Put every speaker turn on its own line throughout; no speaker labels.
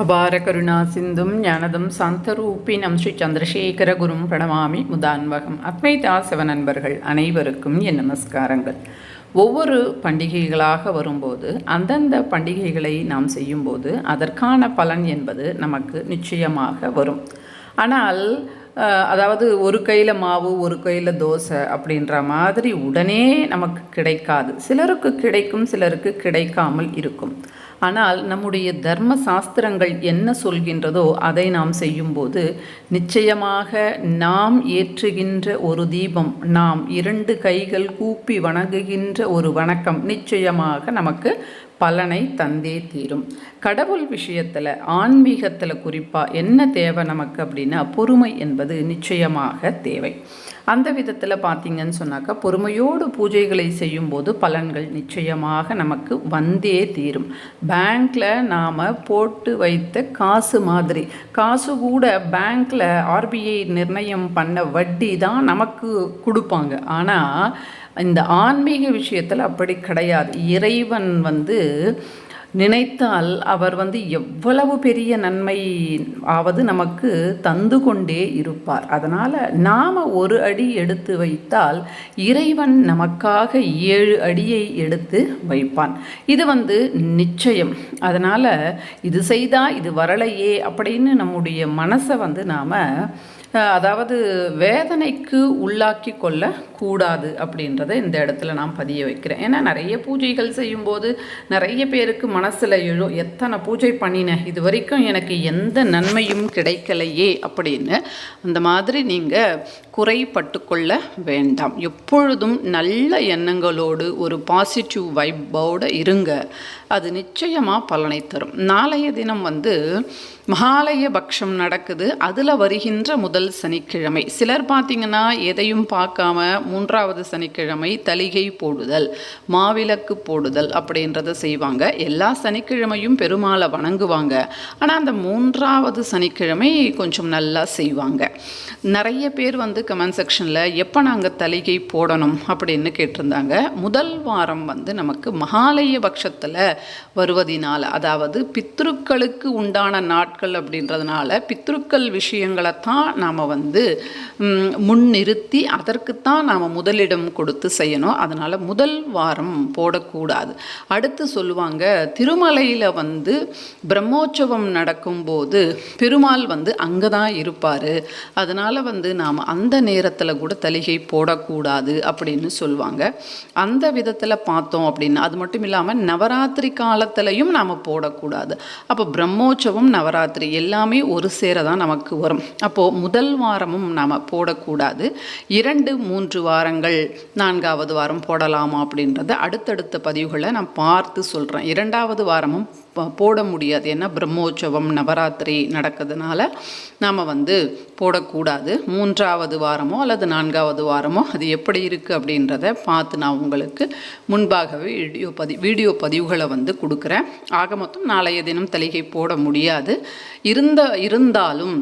அபார கருணா சிந்தும் ஞானதம் சாந்தரூபினம் ஸ்ரீ சந்திரசேகர குரும் பிரணமாமி முதான்வகம். அத்வைதா சிவ நண்பர்கள் அனைவருக்கும் என் நமஸ்காரங்கள். ஒவ்வொரு பண்டிகைகளாக வரும்போது அந்தந்த பண்டிகைகளை நாம் செய்யும்போது அதற்கான பலன் என்பது நமக்கு நிச்சயமாக வரும். ஆனால் அதாவது ஒரு கையில் மாவு ஒரு கையில் தோசை அப்படின்ற மாதிரி உடனே நமக்கு கிடைக்காது. சிலருக்கு கிடைக்கும் சிலருக்கு கிடைக்காமல் இருக்கும். ஆனால் நம்முடைய தர்ம சாஸ்திரங்கள் என்ன சொல்கின்றதோ அதை நாம் செய்யும்போது நிச்சயமாக நாம் ஏற்றுகின்ற ஒரு தீபம் நாம் இரண்டு கைகள் கூப்பி வணங்குகின்ற ஒரு வணக்கம் நிச்சயமாக நமக்கு பலனை தந்தே தீரும். கடவுள் விஷயத்தில் ஆன்மீகத்தில் குறிப்பாக என்ன தேவை நமக்கு அப்படின்னா பொறுமை என்பது நிச்சயமாக தேவை. அந்த விதத்தில் பார்த்திங்கன்னு சொன்னாக்கா பொறுமையோடு பூஜைகளை செய்யும்போது பலன்கள் நிச்சயமாக நமக்கு வந்தே தீரும். பேங்க்கில் நாம் போட்டு வைத்த காசு மாதிரி காசு கூட பேங்க்கில் ஆர்பிஐ நிர்ணயம் பண்ண வட்டி தான் நமக்கு கொடுப்பாங்க. ஆனால் இந்த ஆன்மீக விஷயத்தில் அப்படி கிடையாது. இறைவன் வந்து நினைத்தால் அவர் வந்து எவ்வளவு பெரிய நன்மை ஆவது நமக்கு தந்து கொண்டே இருப்பார். அதனால் நாம் ஒரு அடி எடுத்து வைத்தால் இறைவன் நமக்காக ஏழு அடியை எடுத்து வைப்பான். இது வந்து நிச்சயம். அதனால் இது செய்தால் இது வரலையே அப்படின்னு நம்முடைய மனசை வந்து நாம் அதாவது வேதனைக்கு உள்ளாக்கி கொள்ள கூடாது அப்படின்றத இந்த இடத்துல நான் பதிய வைக்கிறேன். ஏன்னா நிறைய பூஜைகள் செய்யும்போது நிறைய பேருக்கு மனசில் எழும் எத்தனை பூஜை பண்ணினேன் இது வரைக்கும் எனக்கு எந்த நன்மையும் கிடைக்கலையே அப்படின்னு அந்த மாதிரி நீங்கள் குறைப்பட்டு கொள்ள வேண்டாம். எப்பொழுதும் நல்ல எண்ணங்களோடு ஒரு பாசிட்டிவ் வைப்போடு இருங்க. அது நிச்சயமாக பலனை தரும். நாளைய தினம் வந்து மகாலய பக்ஷம் நடக்குது. அதில் வருகின்ற முதல் சனிக்கிழமை. சிலர் பார்த்தீங்கன்னா எதையும் பார்க்காம மூன்றாவது சனிக்கிழமை தலிகை போடுதல் மாவிளக்கு போடுதல் அப்படின்றத செய்வாங்க. எல்லா சனிக்கிழமையும் பெருமாளை வணங்குவாங்க. ஆனால் அந்த மூன்றாவது சனிக்கிழமை கொஞ்சம் நல்லா செய்வாங்க. நிறைய பேர் வந்து கமெண்ட் செக்ஷனில் எப்போ நாங்கள் தலிகை போடணும்? அப்படின்னு கேட்டிருந்தாங்க. முதல் வாரம் வந்து நமக்கு மகாலய பட்சத்தில் வருவதினால் அதாவது பித்ருக்களுக்கு உண்டான நாட்கள் அப்படின்றதுனால பித்ருக்கள் விஷயங்களை தான் நாம் வந்து முன்னிறுத்தி அதற்குத்தான் நாம் முதலிடம் கொடுத்து செய்யணும். அதனால் முதல் வாரம் போடக்கூடாது. அடுத்து சொல்லுவாங்க திருமலையில் வந்து பிரம்மோற்சவம் நடக்கும்போது பெருமாள் வந்து அங்கே தான் இருப்பார். அதனால் வந்து நாம் அந்த நேரத்தில் கூட தலிகை போடக்கூடாது அப்படின்னு சொல்லுவாங்க. அந்த விதத்தில் பார்த்தோம் அப்படின்னா அது மட்டும் இல்லாமல் நவராத்திரி காலத்திலையும் நாம் போடக்கூடாது. அப்போ பிரம்மோற்சவம் நவராத்திரி எல்லாமே ஒரு சேர தான் நமக்கு வரும். அப்போது முதல் வாரமும் நாம் போடக்கூடாது. இரண்டு மூன்று வாரங்கள் நான்காவது வாரம் போடலாமா அப்படின்றத அடுத்தடுத்த பதிவுகளை நான் பார்த்து சொல்கிறேன் இரண்டாவது வாரமும் போட முடியாது. ஏன்னா பிரம்மோற்சவம் நவராத்திரி நடக்கிறதுனால நாம் வந்து போடக்கூடாது. மூன்றாவது வாரமோ அல்லது நான்காவது வாரமோ அது எப்படி இருக்குது அப்படின்றத பார்த்து நான் உங்களுக்கு முன்பாகவே வீடியோ பதி வீடியோ பதிவுகளை வந்து கொடுக்குறேன். ஆக மொத்தம் நாளைய தினம் தலிகை போட முடியாது. இருந்த இருந்தாலும்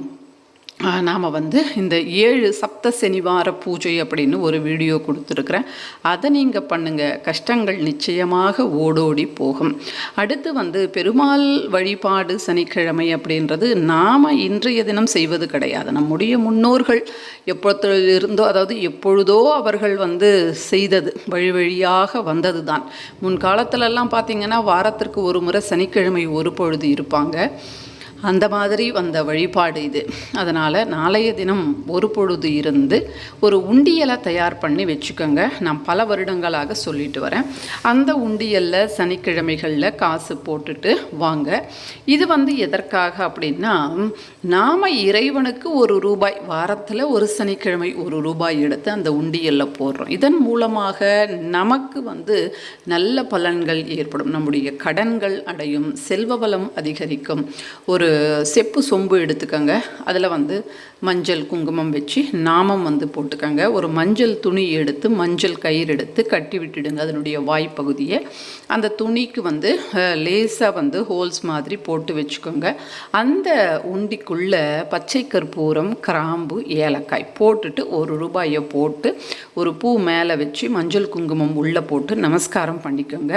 நாம் வந்து இந்த ஏழு சப்த சனிவார பூஜை அப்படின்னு ஒரு வீடியோ கொடுத்துருக்குறேன். அதை நீங்கள் பண்ணுங்கள் கஷ்டங்கள் நிச்சயமாக ஓடோடி போகும். அடுத்து வந்து பெருமாள் வழிபாடு சனிக்கிழமை அப்படின்றது நாம் இன்றைய தினம் செய்வது கிடையாது. நம்முடைய முன்னோர்கள் எப்பொழுதிலிருந்தோ அதாவது எப்பொழுதோ அவர்கள் வந்து செய்தது வழி வழியாக வந்தது தான் முன்காலத்திலெல்லாம் பார்த்திங்கன்னா வாரத்திற்கு ஒரு முறை சனிக்கிழமை ஒரு பொழுது இருப்பாங்க. அந்த மாதிரி வந்த வழிபாடு இது. அதனால் நாளைய தினம் ஒரு பொழுது இருந்து ஒரு உண்டியலை தயார் பண்ணி வச்சுக்கோங்க. நான் பல வருடங்களாக சொல்லிட்டு வரேன். அந்த உண்டியலில் சனிக்கிழமைகளில் காசு போட்டுட்டு வாங்க. இது வந்து எதற்காக அப்படின்னா நாம் இறைவனுக்கு ஒரு ரூபாய் வாரத்தில் ஒரு சனிக்கிழமை ஒரு ரூபாய் எடுத்து அந்த உண்டியலில் போடுறோம். இதன் மூலமாக நமக்கு வந்து நல்ல பலன்கள் ஏற்படும். நம்முடைய கடன்கள் அடையும். செல்வ வளம் அதிகரிக்கும். ஒரு செப்பு சொம்பு எடுத்துக்கோங்க. அதில் வந்து மஞ்சள் குங்குமம் வச்சு நாமம் வந்து போட்டுக்கோங்க. ஒரு மஞ்சள் துணி எடுத்து மஞ்சள் கயிறு எடுத்து கட்டி விட்டுடுங்க அதனுடைய வாய்ப்பகுதியை. அந்த துணிக்கு வந்து லேசாக வந்து ஹோல்ஸ் மாதிரி போட்டு வச்சுக்கோங்க. அந்த உண்டிக்குள்ளே பச்சை கற்பூரம் கிராம்பு ஏலக்காய் போட்டுட்டு ஒரு ரூபாயை போட்டு ஒரு பூ மேலே வச்சு மஞ்சள் குங்குமம் உள்ளே போட்டு நமஸ்காரம் பண்ணிக்கோங்க.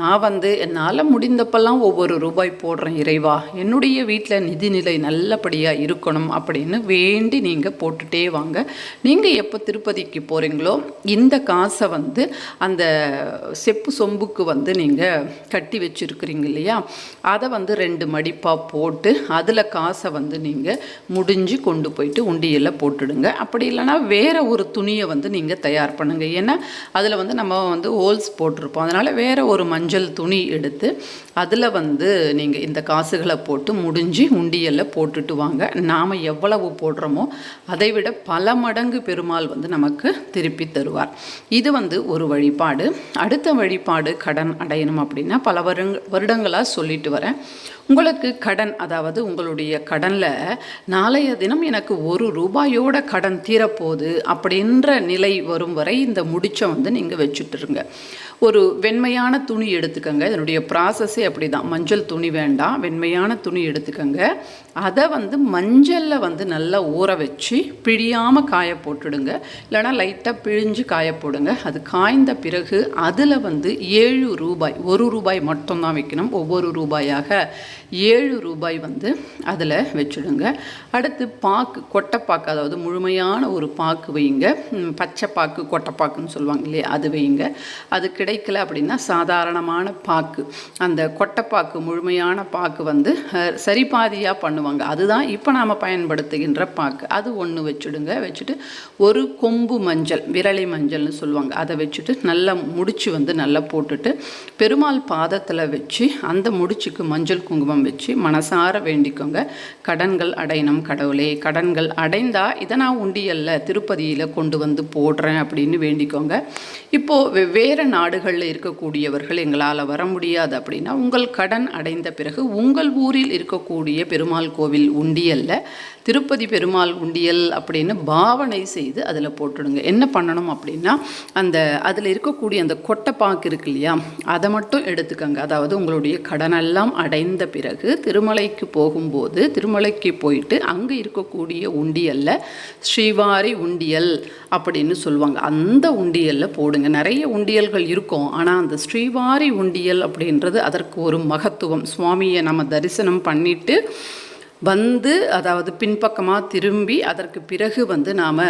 நான் வந்து என்னால் முடிந்தப்பெல்லாம் ஒவ்வொரு ரூபாய் போடுறேன் இறைவா. என்னுடைய வீட்டில் நிதிநிலை நல்லபடியாக இருக்கணும் அப்படின்னு வேண்டி நீங்கள் போட்டுட்டே வாங்க. நீங்கள் எப்போ திருப்பதிக்கு போகிறீங்களோ இந்த காசை வந்து அந்த செப்பு சொம்புக்கு வந்து நீங்கள் கட்டி வச்சுருக்கிறீங்க இல்லையா? அதை வந்து ரெண்டு மடிப்பாக போட்டு அதில் காசை வந்து நீங்கள் முடிஞ்சு கொண்டு போயிட்டு உண்டியில் போட்டுடுங்க. அப்படி இல்லைன்னா வேறு ஒரு துணியை வந்து நீங்கள் தயார் பண்ணுங்கள் ஏன்னா அதில் வந்து நம்ம வந்து ஹோல்ஸ் போட்டிருப்போம். அதனால் வேறு ஒரு மஞ்சள் துணி எடுத்து அதில் வந்து நீங்கள் இந்த காசுகளை போட்டு முடிஞ்சு உண்டியலில் போட்டுட்டு வாங்க. நாம் எவ்வளவு போடுறோமோ அதை விட பல மடங்கு பெருமாள் வந்து நமக்கு திருப்பி தருவார். இது வந்து ஒரு வழிபாடு. அடுத்த வழிபாடு கடன் அடையணும் அப்படின்னா பல வருங்க வருடங்களாக சொல்லிட்டு வரேன். உங்களுக்கு கடன் அதாவது உங்களுடைய கடனில் நாளைய தினம் எனக்கு ஒரு ரூபாயோட கடன் தீரப்போகுது அப்படின்ற நிலை வரும் வரை இந்த முடிச்சை வந்து நீங்கள் வச்சுட்டுருங்க. ஒரு வெண்மையான துணி எடுத்துக்கோங்க. இதனுடைய ப்ராசஸே அப்படி தான் மஞ்சள் துணி வேண்டாம். வெண்மையான துணி எடுத்து எடுத்துக்கோங்க. அதை வந்து மஞ்சளில் வந்து நல்லா ஊற வச்சு பிழியாமல் காய போட்டுடுங்க. இல்லைனா லைட்டாக பிழிஞ்சு காய போடுங்க. அது காய்ந்த பிறகு அதில் வந்து ஏழு ரூபாய் ஒரு ரூபாய் மட்டும்தான் வைக்கணும். ஒவ்வொரு ரூபாயாக ஏழு ரூபாய் வந்து அதில் வச்சுடுங்க. அடுத்து பாக்கு கொட்டைப்பாக்கு அதாவது முழுமையான ஒரு பாக்கு வைங்க. பச்சை பாக்கு கொட்டைப்பாக்குன்னு சொல்லுவாங்க இல்லையா? அது வைங்க. அது கிடைக்கல அப்படின்னா சாதாரணமான பாக்கு. அந்த கொட்டைப்பாக்கு முழுமையான பாக்கு வந்து சரி சரிபாதியாக பண்ணுவாங்க. அதுதான் இப்போ நாம் பயன்படுத்துகின்ற பாக்கு. அது ஒன்று வச்சுடுங்க. வச்சுட்டு ஒரு கொம்பு மஞ்சள் விரலி மஞ்சள்னு சொல்லுவாங்க. அதை வச்சுட்டு நல்லா முடிச்சு வந்து நல்லா போட்டுட்டு பெருமாள் பாதத்தில் வச்சு அந்த முடிச்சுக்கு மஞ்சள் குங்குமம் வச்சு மனசார வேண்டிக்கோங்க. கடன்கள் அடையணும் கடவுளே. கடன்கள் அடைந்தால் இதை நான் உண்டியல்ல திருப்பதியில் கொண்டு வந்து போடுறேன் அப்படின்னு வேண்டிக்கோங்க. இப்போது வெவ்வேறு நாடுகளில் இருக்கக்கூடியவர்கள் எங்களால் வர முடியாது அப்படின்னா உங்கள் கடன் அடைந்த பிறகு உங்கள் ஊரில் இருக்க இருக்கக்கூடிய பெருமாள் கோவில் உண்டியல்ல. திருப்பதி பெருமாள் உண்டியல் அப்படின்னு பாவனை செய்து அதில் போட்டுடுங்க. என்ன பண்ணணும் அப்படின்னா அந்த அதில் இருக்கக்கூடிய அந்த கொட்டைப்பாக்கு இருக்கு இல்லையா அதை மட்டும் எடுத்துக்கோங்க. அதாவது உங்களுடைய கடனெல்லாம் அடைந்த பிறகு திருமலைக்கு போகும்போது திருமலைக்கு போயிட்டு அங்கே இருக்கக்கூடிய உண்டியலில் ஸ்ரீவாரி உண்டியல் அப்படின்னு சொல்லுவாங்க. அந்த உண்டியலில் போடுங்க. நிறைய உண்டியல்கள் இருக்கும். ஆனால் அந்த ஸ்ரீவாரி உண்டியல் அப்படின்றது அதற்கு ஒரு மகத்துவம். சுவாமியை நம்ம தரிசனம் பண்ணிவிட்டு வந்து அதாவது பின்பக்கமாக திரும்பி அதற்கு பிறகு வந்து நாம்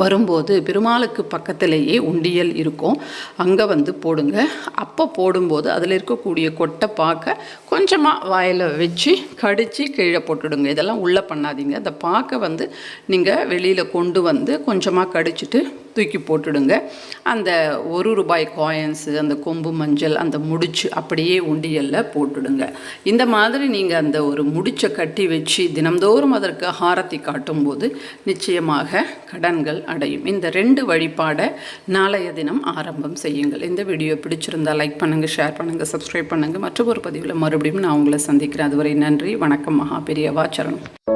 வரும்போது பெருமாளுக்கு பக்கத்திலேயே உண்டியல் இருக்கும். அங்கே வந்து போடுங்க. அப்போ போடும்போது அதில் இருக்கக்கூடிய கொட்டை பார்க்க கொஞ்சமாக வாயில் வச்சு கடித்து கீழே போட்டுடுங்க. இதெல்லாம் உள்ளே பண்ணாதீங்க. அந்த பாக்கை வந்து நீங்கள் வெளியில் கொண்டு வந்து கொஞ்சமாக கடிச்சிட்டு தூக்கி போட்டுடுங்க. அந்த ஒரு ரூபாய் காயின்ஸு அந்த கொம்பு மஞ்சள் அந்த முடிச்சு அப்படியே உண்டியலில் போட்டுடுங்க. இந்த மாதிரி நீங்கள் அந்த ஒரு முடிச்சை கட்டி வச்சு தினந்தோறும் அதற்கு ஹாரத்தி காட்டும்போது நிச்சயமாக கடன்கள் அடையும். இந்த ரெண்டு வழிபாடை நாளைய தினம் ஆரம்பம் செய்யுங்கள். இந்த வீடியோ பிடிச்சிருந்தால் லைக் பண்ணுங்கள் ஷேர் பண்ணுங்கள் சப்ஸ்கிரைப் பண்ணுங்கள் மற்றொரு பதிவில் மறுபடியும் நான் உங்களை சந்திக்கிறேன். அதுவரை நன்றி வணக்கம் மகா பெரியவா சரணம்.